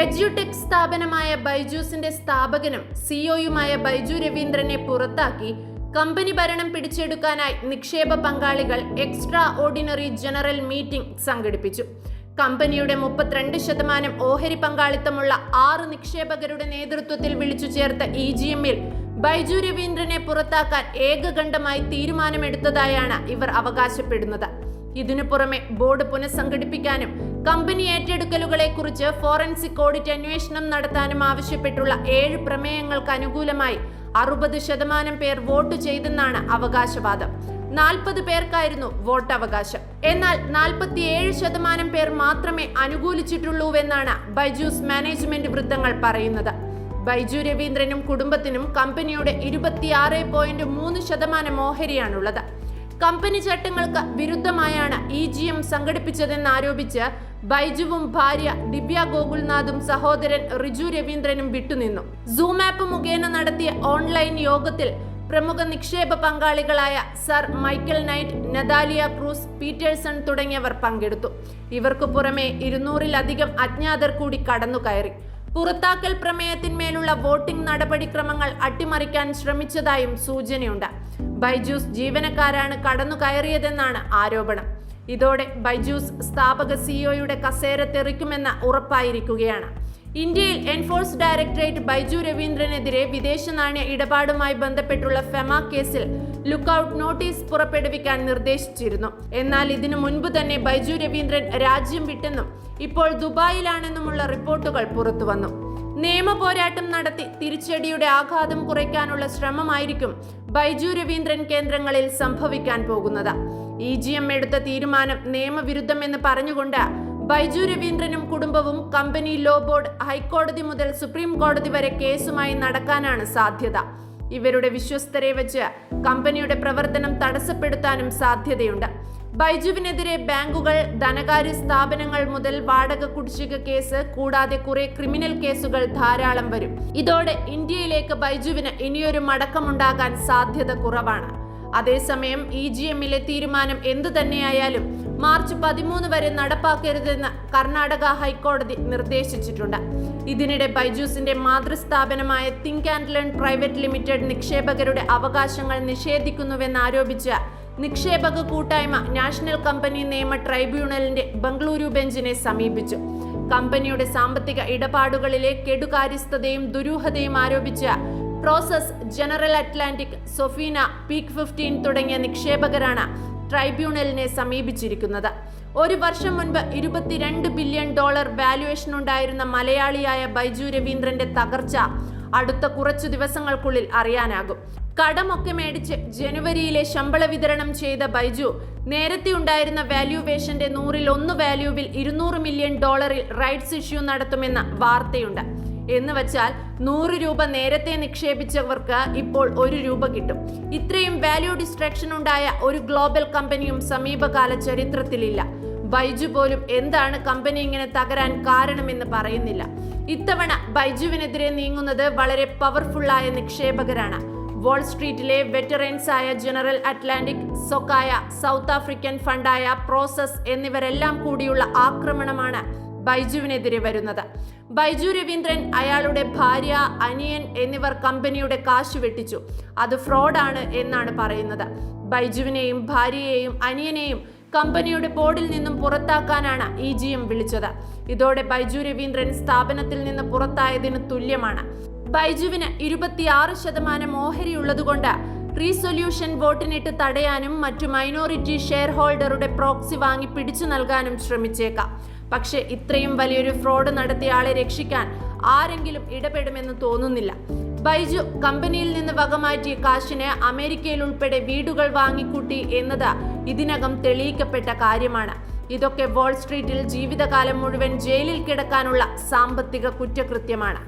Edtech സ്ഥാപനമായ ബൈജൂസിന്റെ സ്ഥാപകനും സിഒയുമായ ബൈജു രവീന്ദ്രനെ പുറത്താക്കി. Company ഭരണം പിടിച്ചെടുക്കാനായി നിക്ഷേപ പങ്കാളികൾ എക്സ്ട്രാ ഓർഡിനറി ജനറൽ മീറ്റിംഗ് സംഘടിപ്പിച്ചു. കമ്പനിയുടെ മുപ്പത്തിരണ്ട് ശതമാനം ഓഹരി പങ്കാളിത്തമുള്ള ആറ് നിക്ഷേപകരുടെ നേതൃത്വത്തിൽ വിളിച്ചു ചേർത്ത ഇ ജി എമ്മിൽ ബൈജു രവീന്ദ്രനെ പുറത്താക്കാൻ ഏകകണ്ഠമായി തീരുമാനമെടുത്തതായാണ് ഇവർ അവകാശപ്പെടുന്നത്. ഇതിനു പുറമെ ബോർഡ് പുനഃസംഘടിപ്പിക്കാനും കമ്പനി ഏറ്റെടുക്കലുകളെ കുറിച്ച് ഫോറൻസിക് ഓഡിറ്റ് അന്വേഷണം നടത്താനും ആവശ്യപ്പെട്ടുള്ള ഏഴ് പ്രമേയങ്ങൾക്ക് അനുകൂലമായി അറുപത് ശതമാനം പേർ വോട്ട് ചെയ്തെന്നാണ് അവകാശവാദം. നാൽപ്പത് പേർക്കായിരുന്നു വോട്ട് അവകാശം എന്നാൽ നാൽപ്പത്തിയേഴ് ശതമാനം പേർ മാത്രമേ അനുകൂലിച്ചിട്ടുള്ളൂവെന്നാണ് ബൈജൂസ് മാനേജ്മെന്റ് വൃത്തങ്ങൾ പറയുന്നത്. ബൈജു രവീന്ദ്രനും കുടുംബത്തിനും കമ്പനിയുടെ ഇരുപത്തിയാറ് പോയിന്റ് മൂന്ന് ശതമാനം ഓഹരിയാണുള്ളത്. കമ്പനി ചട്ടങ്ങൾക്ക് വിരുദ്ധമായാണ് ഇ ജി എം സംഘടിപ്പിച്ചതെന്ന് ആരോപിച്ച് ബൈജുവും ഭാര്യ ദിവ്യ ഗോകുൽനാഥും സഹോദരൻ റിജു രവീന്ദ്രനും വിട്ടുനിന്നു. സൂം ആപ്പ് മുഖേന നടത്തിയ ഓൺലൈൻ യോഗത്തിൽ പ്രമുഖ നിക്ഷേപ പങ്കാളികളായ sir Michael Knight Natalia Cruz Peterson തുടങ്ങിയവർ പങ്കെടുത്തു. ഇവർക്ക് പുറമെ ഇരുന്നൂറിലധികം അജ്ഞാതർ കൂടി കടന്നു കയറി പുറത്താക്കൽ പ്രമേയത്തിന്മേലുള്ള വോട്ടിംഗ് നടപടിക്രമങ്ങൾ അട്ടിമറിക്കാൻ ശ്രമിച്ചതായും സൂചനയുണ്ട്. ബൈജൂസ് ജീവനക്കാരാണ് കടന്നു കയറിയതെന്നാണ് ആരോപണം. ഇതോടെ ബൈജൂസ് സ്ഥാപക സിഇഒയുടെ കസേര തെറിക്കുമെന്ന ഉറപ്പായിരിക്കുകയാണ്. ഇന്ത്യയിൽ എൻഫോഴ്സ് ഡയറക്ടറേറ്റ് ബൈജു രവീന്ദ്രനെതിരെ വിദേശ നാണ്യ ഇടപാടുമായി ബന്ധപ്പെട്ടുള്ള ഫെമ കേസിൽ ലുക്കൌട്ട് നോട്ടീസ് പുറപ്പെടുവിക്കാൻ നിർദ്ദേശിച്ചിരുന്നു. എന്നാൽ ഇതിനു മുൻപ് തന്നെ ബൈജു രവീന്ദ്രൻ രാജ്യം വിട്ടെന്നും ഇപ്പോൾ ദുബായിലാണെന്നുമുള്ള റിപ്പോർട്ടുകൾ പുറത്തുവന്നു നിയമ പോരാട്ടം നടത്തി തിരിച്ചടിയുടെ ആഘാതം കുറയ്ക്കാനുള്ള ശ്രമമായിരിക്കും ബൈജു രവീന്ദ്രൻ കേന്ദ്രങ്ങളിൽ സംഭവിക്കാൻ പോകുന്നത്. ഇ ജി എം എടുത്ത തീരുമാനം നിയമവിരുദ്ധമെന്ന് പറഞ്ഞുകൊണ്ട് ബൈജു രവീന്ദ്രനും കുടുംബവും കമ്പനി ലോ ബോർഡ് ഹൈക്കോടതി മുതൽ സുപ്രീം കോടതി വരെ കേസുമായി നടക്കാനാണ് സാധ്യത. ഇവരുടെ വിശ്വസ്തരെ വെച്ച് കമ്പനിയുടെ പ്രവർത്തനം തടസ്സപ്പെടുത്താനും സാധ്യതയുണ്ട്. ബൈജുവിനെതിരെ ബാങ്കുകൾ ധനകാര്യ സ്ഥാപനങ്ങൾ മുതൽ വാടക കുടിശ്ശിക കേസ് കൂടാതെ കുറെ ക്രിമിനൽ കേസുകൾ ധാരാളം വരും. ഇതോടെ ഇന്ത്യയിലേക്ക് ബൈജുവിന് ഇനിയൊരു മടക്കമുണ്ടാകാൻ സാധ്യത കുറവാണ്. അതേസമയം ഇ ജി എമ്മിലെ തീരുമാനം എന്തു തന്നെയായാലും മാർച്ച് പതിമൂന്ന് വരെ നടപ്പാക്കരുതെന്ന് കർണാടക ഹൈക്കോടതി നിർദ്ദേശിച്ചിട്ടുണ്ട്. ഇതിനിടെ ബൈജൂസിന്റെ മാതൃസ്ഥാപനമായ think and learn private limited നിക്ഷേപകരുടെ അവകാശങ്ങൾ നിഷേധിക്കുന്നുവെന്നാരോപിച്ച് നിക്ഷേപക കൂട്ടായ്മ നാഷണൽ കമ്പനി നിയമ ട്രൈബ്യൂണലിന്റെ ബംഗളൂരു ബെഞ്ചിനെ സമീപിച്ചു. കമ്പനിയുടെ സാമ്പത്തിക ഇടപാടുകളിലെ കെടുകാര്യസ്ഥതയും ദുരൂഹതയും ആരോപിച്ച് Prosus General Atlantic Sofina Peak fifteen തുടങ്ങിയ നിക്ഷേപകരാണ് ട്രൈബ്യൂണലിനെ സമീപിച്ചിരിക്കുന്നത്. ഒരു വർഷം മുൻപ് ഇരുപത്തിരണ്ട് ബില്യൺ ഡോളർ വാല്യുവേഷൻ ഉണ്ടായിരുന്ന മലയാളിയായ ബൈജു രവീന്ദ്രന്റെ തകർച്ച അടുത്ത കുറച്ചു ദിവസങ്ങൾക്കുള്ളിൽ അറിയാനാകും. കടമൊക്കെ മേടിച്ച് ജനുവരിയിലെ ശമ്പള വിതരണം ചെയ്ത ബൈജു നേരത്തെ ഉണ്ടായിരുന്ന വാല്യുവേഷന്റെ നൂറിൽ ഒന്ന് വാല്യൂവിൽ ഇരുന്നൂറ് മില്യൺ ഡോളറിൽ റൈറ്റ്സ് ഇഷ്യൂ നടത്തുമെന്ന വാർത്തയുണ്ട്. എന്ന് വെച്ചാൽ നൂറ് രൂപ നേരത്തെ നിക്ഷേപിച്ചവർക്ക് ഇപ്പോൾ ഒരു രൂപ കിട്ടും. ഇത്രയും വാല്യൂ ഡിസ്ട്രാക്ഷൻ ഉണ്ടായ ഒരു ഗ്ലോബൽ കമ്പനിയും സമീപകാല ചരിത്രത്തിലില്ല. ബൈജു പോലും എന്താണ് കമ്പനി ഇങ്ങനെ തകരാൻ കാരണമെന്ന് പറയുന്നില്ല. ഇത്തവണ ബൈജുവിനെതിരെ നീങ്ങുന്നത് വളരെ പവർഫുള്ളായ നിക്ഷേപകരാണ്. വാൾ സ്ട്രീറ്റിലെ വെറ്ററൻസ് ആയ ജനറൽ അറ്റ്ലാന്റിക് സൊക്കായ സൗത്ത് ആഫ്രിക്കൻ ഫണ്ടായ പ്രോസസ് എന്നിവരെല്ലാം കൂടിയുള്ള ആക്രമണമാണ് ബൈജുവിനെതിരെ വരുന്നത്. ബൈജു രവീന്ദ്രൻ അയാളുടെ ഭാര്യ അനിയൻ എന്നിവർ കമ്പനിയുടെ കാശ് വെട്ടിച്ചു. അത് ഫ്രോഡാണ് എന്നാണ് പറയുന്നത്. ബൈജുവിനെയും ഭാര്യയെയും അനിയനെയും കമ്പനിയുടെ ബോർഡിൽ നിന്നും പുറത്താക്കാനാണ് ഇ ജി എം വിളിച്ചത്. ഇതോടെ ബൈജു രവീന്ദ്രൻ സ്ഥാപനത്തിൽ നിന്ന് പുറത്തായതിന് തുല്യമാണ്. ബൈജുവിന് ഇരുപത്തിയാറ് ശതമാനം ഓഹരി ഉള്ളതുകൊണ്ട് റീസൊല്യൂഷൻ വോട്ടിനിട്ട് തടയാനും മറ്റു മൈനോറിറ്റി ഷെയർ ഹോൾഡറുടെ പ്രോക്സി വാങ്ങി പിടിച്ചു നൽകാനും ശ്രമിച്ചേക്കാം. പക്ഷേ ഇത്രയും വലിയൊരു ഫ്രോഡ് നടത്തിയ ആളെ രക്ഷിക്കാൻ ആരെങ്കിലും ഇടപെടുമെന്ന് തോന്നുന്നില്ല. ബൈജു കമ്പനിയിൽ നിന്ന് വകമാറ്റിയ കാശിന് അമേരിക്കയിൽ ഉൾപ്പെടെ വീടുകൾ വാങ്ങിക്കൂട്ടി എന്നത് ഇതിനകം തെളിയിക്കപ്പെട്ട കാര്യമാണ്. ഇതൊക്കെ വാൾ സ്ട്രീറ്റിൽ ജീവിതകാലം മുഴുവൻ ജയിലിൽ കിടക്കാനുള്ള സാമ്പത്തിക കുറ്റകൃത്യമാണ്.